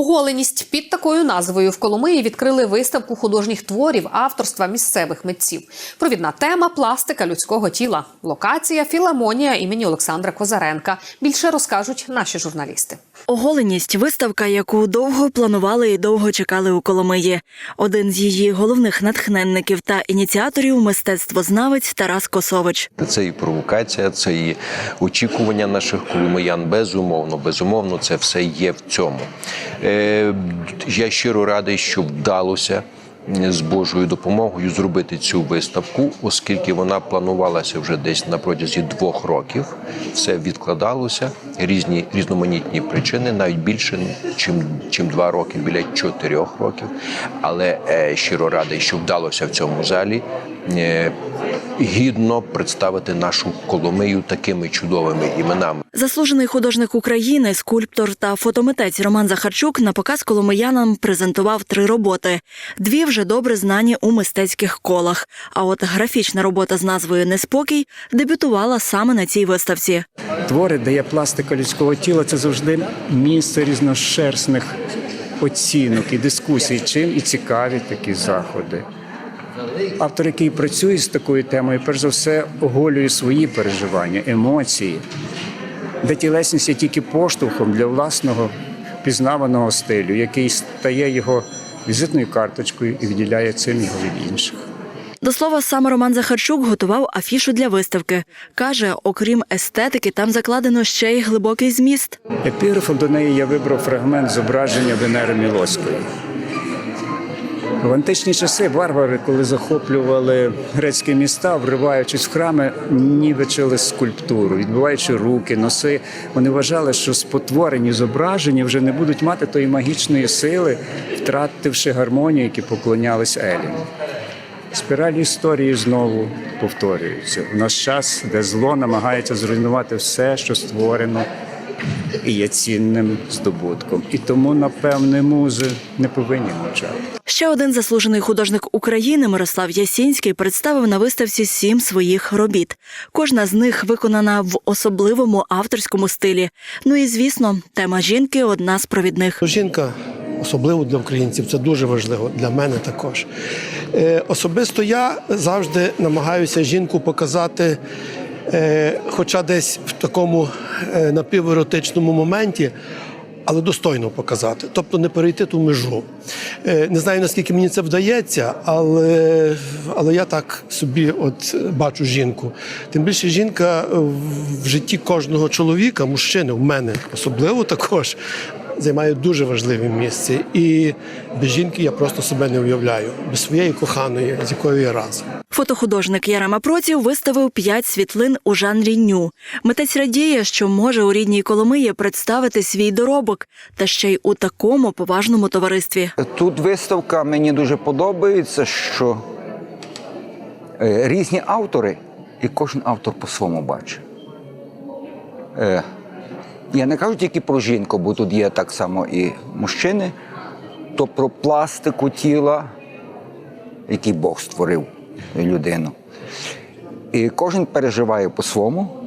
Оголеність під такою назвою в Коломиї відкрили виставку художніх творів авторства місцевих митців. Провідна тема пластика людського тіла. Локація філармонія імені Олександра Козаренка. Більше розкажуть наші журналісти. Оголеність виставка, яку довго планували і довго чекали у Коломиї. Один з її головних натхненників та ініціаторів мистецтвознавець Тарас Косович. Це і провокація, це і очікування наших коломиян. Безумовно, безумовно, це все є в цьому. Е, я щиро радий, що вдалося. З Божою допомогою зробити цю виставку, оскільки вона планувалася вже десь на протязі двох років. Все відкладалося, різні різноманітні причини, навіть більше, чим, чим два роки, біля чотирьох років. Але е, щиро радий, що вдалося в цьому залі гідно представити нашу Коломию такими чудовими іменами. Заслужений художник України, скульптор та фотомитець Роман Захарчук на показ коломиянам презентував три роботи. Дві вже добре знані у мистецьких колах. А от графічна робота з назвою Неспокій дебютувала саме на цій виставці. Твори, де є пластика людського тіла, це завжди місце різношерстних оцінок і дискусій, чим і цікаві такі заходи. Автор, який працює з такою темою, перш за все оголює свої переживання, емоції, де тілесність є тільки поштовхом для власного пізнаваного стилю, який стає його візитною карточкою і відділяє цим його від інших. До слова, саме Роман Захарчук готував афішу для виставки. Каже, окрім естетики, там закладено ще й глибокий зміст. Епіграфом до неї я вибрав фрагмент зображення Венери Мілоської. В античні часи варвари, коли захоплювали грецькі міста, вриваючись в храми, нівечили скульптуру, відбиваючи руки, носи. Вони вважали, що спотворені зображення вже не будуть мати тої магічної сили, втративши гармонію, які поклонялись Еліну. Спіраль історії знову повторюється. У наш час, де зло намагається зруйнувати все, що створено і є цінним здобутком. І тому, напевне, музи не повинні мовчати. Ще один заслужений художник України Мирослав Ясінський представив на виставці сім своїх робіт. Кожна з них виконана в особливому авторському стилі. Ну і звісно, тема жінки одна з провідних. Жінка, особливо для українців, це дуже важливо для мене також. Е, Особисто я завжди намагаюся жінку показати, хоча десь в такому е, напіверотичному моменті. Але достойно показати, тобто не перейти ту межу. Е, Не знаю наскільки мені це вдається, але, але я так собі от бачу жінку. Тим більше жінка в житті кожного чоловіка, мужчини, в мене особливо також, займає дуже важливе місце. І без жінки я просто себе не уявляю, без своєї коханої, з якою я разом. Фотохудожник Ярема Проців виставив п'ять світлин у жанрі ню. Митець радіє, що може у рідній Коломиї представити свій доробок, та ще й у такому поважному товаристві. Тут виставка мені дуже подобається, що е, різні автори, і кожен автор по-своєму бачить. Я не кажу тільки про жінку, бо тут є так само і мужчини, то про пластику тіла, який Бог створив людину. І кожен переживає по-своєму,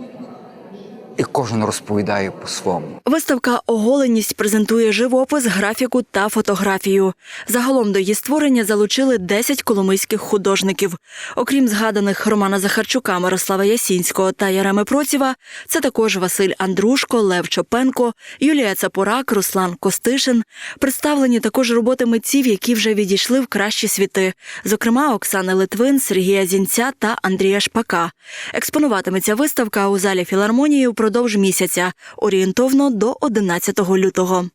і кожен розповідає по-своєму. Виставка Оголеність презентує живопис, графіку та фотографію. Загалом до її створення залучили 10 коломийських художників. Окрім згаданих Романа Захарчука, Мирослава Ясінського та Яреми Процєва, це також Василь Андрушко, Лев Чопенко, Юлія Цапорак, Руслан Костишин. Представлені також роботи митців, які вже відійшли в кращі світи, зокрема Оксани Литвин, Сергія Зінця та Андрія Шпака. Експонуватиметься виставка у залі філармонії впродовж місяця, орієнтовно до 11 лютого.